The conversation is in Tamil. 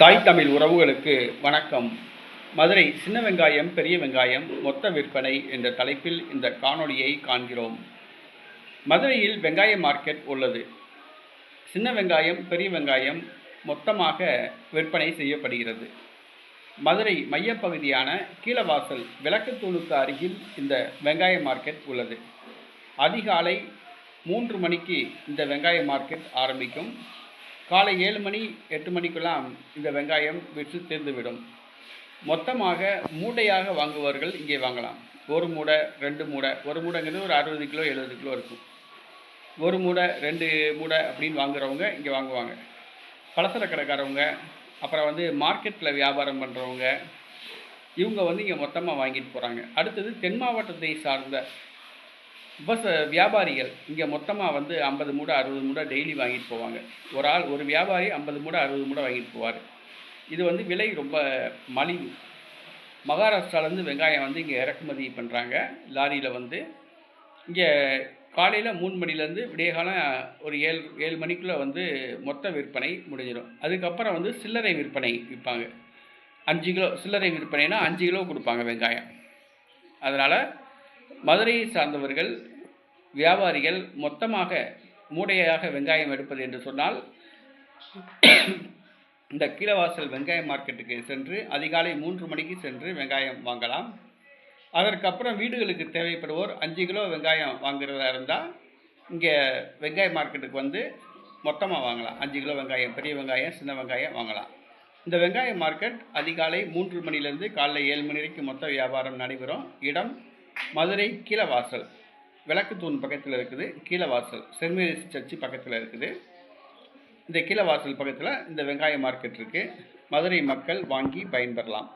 தாய் தமிழ் உறவுகளுக்கு வணக்கம். மதுரை சின்ன வெங்காயம் பெரிய வெங்காயம் மொத்த விற்பனை என்ற தலைப்பில் இந்த காணொளியை காண்கிறோம். மதுரையில் வெங்காய மார்க்கெட் உள்ளது. சின்ன வெங்காயம் பெரிய வெங்காயம் மொத்தமாக விற்பனை செய்யப்படுகிறது. மதுரை மையப்பகுதியான கீழவாசல் விளக்குத்தூணுக்கு அருகில் இந்த வெங்காய மார்க்கெட் உள்ளது. அதிகாலை மூன்று மணிக்கு இந்த வெங்காய மார்க்கெட் ஆரம்பிக்கும். காலை ஏழு மணி எட்டு மணிக்கெல்லாம் இந்த வெங்காயம் விற்று தீர்ந்துவிடும். மொத்தமாக மூட்டையாக வாங்குபவர்கள் இங்கே வாங்கலாம். ஒரு மூடை ரெண்டு மூடை. ஒரு மூடைங்கிறது ஒரு அறுபது கிலோ எழுபது கிலோ இருக்கும். ஒரு மூடை ரெண்டு மூடை அப்படின்னு வாங்குறவங்க இங்கே வாங்குவாங்க. பலசர கடைக்காரவங்க அப்புறம் வந்து மார்க்கெட்டில் வியாபாரம் பண்ணுறவங்க இவங்க வந்து இங்கே மொத்தமாக வாங்கிட்டு போகிறாங்க அடுத்தது தென் மாவட்டத்தை சார்ந்த பஸ் வியாபாரிகள் இங்கே மொத்தமாக வந்து ஐம்பது மூடை அறுபது மூடை டெய்லி வாங்கிட்டு போவாங்க. ஒரு ஆள் ஒரு வியாபாரி ஐம்பது மூடை அறுபது மூடை வாங்கிட்டு போவார். இது வந்து விலை ரொம்ப மலிவு. மகாராஷ்டிராலேருந்து வெங்காயம் வந்து இங்கே இறக்குமதி பண்ணுறாங்க லாரியில் வந்து இங்கே காலையில் மூணு மணிலேருந்து விடியகாலம் ஒரு ஏழு ஏழு மணிக்குள்ளே வந்து மொத்த விற்பனை முடிஞ்சிடும். அதுக்கப்புறம் வந்து சில்லறை விற்பனை விற்பாங்க. அஞ்சு கிலோ சில்லறை விற்பனைனா அஞ்சு கிலோ கொடுப்பாங்க வெங்காயம். அதனால் மதுரையை சார்ந்தவர்கள் வியாபாரிகள் மொத்தமாக மூடையாக வெங்காயம் எடுப்பது என்று சொன்னால் இந்த கீழவாசல் வெங்காய மார்க்கெட்டுக்கு சென்று அதிகாலை மூன்று மணிக்கு சென்று வெங்காயம் வாங்கலாம். அதற்கப்புறம் வீடுகளுக்கு தேவைப்படுவோர் அஞ்சு கிலோ வெங்காயம் வாங்குறதா இருந்தால் இங்கே வெங்காய மார்க்கெட்டுக்கு வந்து மொத்தமாக வாங்கலாம். அஞ்சு கிலோ வெங்காயம் பெரிய வெங்காயம் சின்ன வெங்காயம் வாங்கலாம். இந்த வெங்காய மார்க்கெட் அதிகாலை மூன்று மணிலேருந்து காலைல ஏழு மணி வரைக்கும் மொத்த வியாபாரம் நடைபெறும். இடம் மதுரை கீழவாசல். விளக்கு தூண் பக்கத்தில் இருக்குது கீழவாசல் சென்ட் மேரிஸ் சர்ச்சு பக்கத்தில் இருக்குது. இந்த கீழே வாசல் பக்கத்தில் இந்த வெங்காய மார்க்கெட் இருக்குது மதுரை மக்கள் வாங்கி பயன்பெறலாம்.